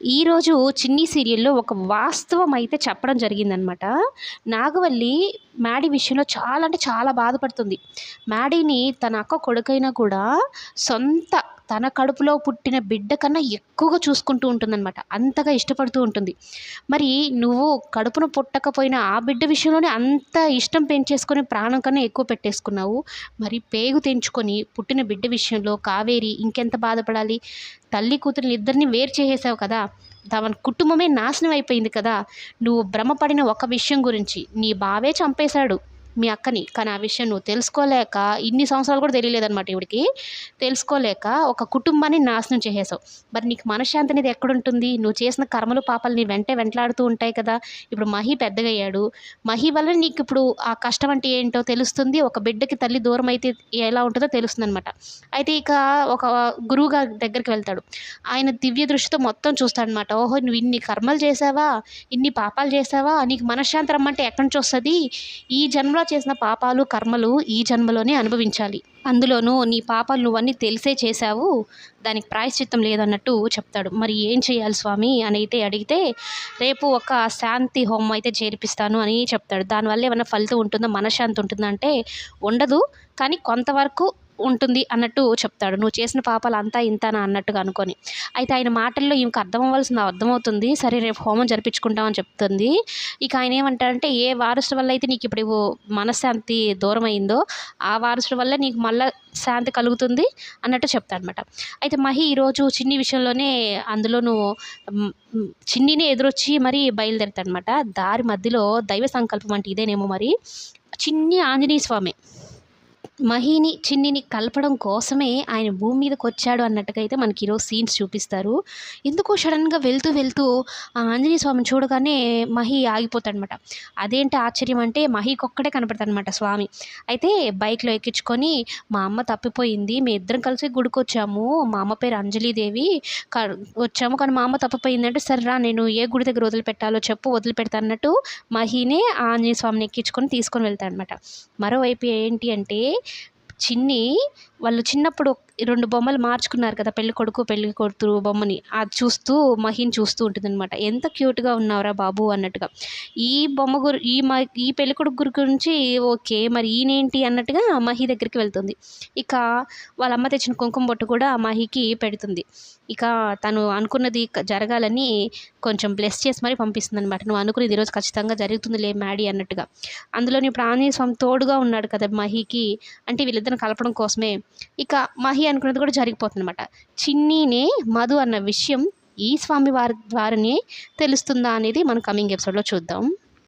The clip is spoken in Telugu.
ఈరోజు చిన్ని సీరియల్లో ఒక వాస్తవం అయితే చెప్పడం జరిగిందనమాట. నాగవల్లి మ్యాడీ విషయంలో చాలా అంటే చాలా బాధపడుతుంది. మ్యాడీని తన అక్క కొడుకైనా కూడా సొంత తన కడుపులో పుట్టిన బిడ్డ కన్నా ఎక్కువగా చూసుకుంటూ ఉంటుందన్నమాట. అంతగా ఇష్టపడుతూ ఉంటుంది. మరి నువ్వు కడుపును పుట్టకపోయినా ఆ బిడ్డ విషయంలోనే అంత ఇష్టం పెంచేసుకొని ప్రాణం కన్నా ఎక్కువ పెట్టేసుకున్నావు. మరి పేగు తెంచుకొని పుట్టిన బిడ్డ విషయంలో కావేరి ఇంకెంత బాధపడాలి? తల్లి కూతురిని ఇద్దరిని వేరు చేసేసావు కదా. తమ కుటుంబమే నాశనం అయిపోయింది కదా. నువ్వు భ్రమపడిన ఒక విషయం గురించి నీ బావే చంపేశాడు. మీ అక్కని. కానీ ఆ విషయం నువ్వు తెలుసుకోలేక ఇన్ని సంవత్సరాలు కూడా తెలియలేదన్నమాట ఇవిడికి తెలుసుకోలేక ఒక కుటుంబాన్ని నాశనం చేసేసావు. మరి నీకు మనశ్శాంతి అనేది ఎక్కడుంటుంది? నువ్వు చేసిన కర్మలు పాపాలు నీ వెంటే వెంటలాడుతూ ఉంటాయి కదా. ఇప్పుడు మహి పెద్దగా అయ్యాడు మహి వల్ల నీకు ఇప్పుడు ఆ కష్టం అంటే ఏంటో తెలుస్తుంది? ఒక బిడ్డకి తల్లి దూరం అయితే ఎలా ఉంటుందో తెలుస్తుంది అనమాట అయితే ఇక ఒక గురువు గారి దగ్గరికి వెళ్తాడు. ఆయన దివ్య దృష్టితో మొత్తం చూస్తాడనమాట ఓహో నువ్వు ఇన్ని కర్మలు చేసావా? ఇన్ని పాపాలు చేసావా? నీకు మనశ్శాంతి రమ్మంటే ఎక్కడి నుంచి వస్తుంది? ఈ జన్మలో చేసిన పాపాలు కర్మలు ఈ జన్మలోనే అనుభవించాలి. అందులోనూ నీ పాపాలు నువ్వన్నీ తెలిసే చేశావు. దానికి ప్రాయశ్చిత్తం లేదన్నట్టు చెప్తాడు. మరి ఏం చేయాలి స్వామి? అని అయితే అడిగితే రేపు ఒక శాంతి హోమం అయితే చేర్పిస్తాను అని చెప్తాడు. దానివల్ల ఏమైనా ఫలితం ఉంటుందో? మనశ్శాంతి ఉంటుందంటే ఉండదు. కానీ కొంతవరకు ఉంటుంది అన్నట్టు చెప్తాడు. నువ్వు చేసిన పాపాలు అంతా ఇంతనా? అన్నట్టుగా అనుకొని. అయితే ఆయన మాటల్లో ఈమెకు అర్థం అవ్వాల్సింది అర్థమవుతుంది. సరే రేపు హోమం జరిపించుకుంటామని చెప్తుంది. ఇక ఆయన ఏమంటాడంటే ఏ వారసుల వల్ల అయితే నీకు ఇప్పుడు మనశ్శాంతి దూరం అయిందో ఆ వారసుల వల్ల నీకు మళ్ళీ శాంతి కలుగుతుంది అన్నట్టు చెప్తాడనమాట అయితే మహి ఈరోజు చిన్ని విషయంలోనే అందులోనూ చిన్నిని ఎదురొచ్చి మరీ బయలుదేరుతాడనమాట దారి మధ్యలో దైవ సంకల్పం అంటే ఇదేనేమో మరి. చిన్ని ఆంజనేయ స్వామి. మహిని చిన్నిని కలపడం కోసమే ఆయన భూమి మీదకి వచ్చాడు అన్నట్టుగా అయితే మనకి ఈరోజు సీన్స్ చూపిస్తారు. ఎందుకో సడన్గా వెళ్తూ వెళ్తూ ఆ ఆంజనేయ స్వామిని చూడగానే మహి ఆగిపోతాడనమాట. అదేంటి ఆశ్చర్యం అంటే మహికి ఒక్కడే కనపడతాడనమాట స్వామి. అయితే బైక్లో ఎక్కించుకొని మా అమ్మ తప్పిపోయింది మీ ఇద్దరం కలిసి గుడికి వచ్చాము మా అమ్మ పేరు అంజలీదేవి వచ్చాము కానీ మా అమ్మ తప్పిపోయిందంటే సరేరా నేను ఏ గుడి దగ్గర వదిలిపెట్టాలో చెప్పు వదిలిపెడతా అన్నట్టు మహినే ఆంజనేయ స్వామిని ఎక్కించుకొని తీసుకొని వెళ్తాడనమాట. మరోవైపు ఏంటి అంటే చిన్ని వాళ్ళు చిన్నప్పుడు రెండు బొమ్మలు మార్చుకున్నారు కదా పెళ్ళి కొడుకు పెళ్ళి కొడుతు బొమ్మని. అది చూస్తూ మహిని చూస్తూ ఉంటుంది అనమాట ఎంత క్యూట్గా ఉన్నావురా బాబు అన్నట్టుగా. ఈ బొమ్మ గురి ఈ మ ఈ పెళ్ళి కొడుకు గురి గురించి ఓకే మరి ఈయనేంటి అన్నట్టుగా మహి దగ్గరికి వెళ్తుంది. ఇక వాళ్ళ అమ్మ తెచ్చిన కుంకుమ బొట్టు కూడా మహికి పెడుతుంది. ఇక తను అనుకున్నది జరగాలని కొంచెం బ్లెస్ చేసి మరీ పంపిస్తుంది అనమాట నువ్వు అనుకునేది ఈరోజు ఖచ్చితంగా జరుగుతుంది లే మ్యాడీ అన్నట్టుగా. అందులో ఇప్పుడు ఆంజనేయ స్వామి తోడుగా ఉన్నాడు కదా మహికి. అంటే వీళ్ళిద్దరిని కలపడం కోసమే. ఇక మహి అనుకున్నది కూడా జరిగిపోతుంది అనమాట చిన్నీనే మధు అన్న విషయం ఈ స్వామి వారి ద్వారానే తెలుస్తుందా అనేది మనం కమింగ్ ఎపిసోడ్లో చూద్దాం.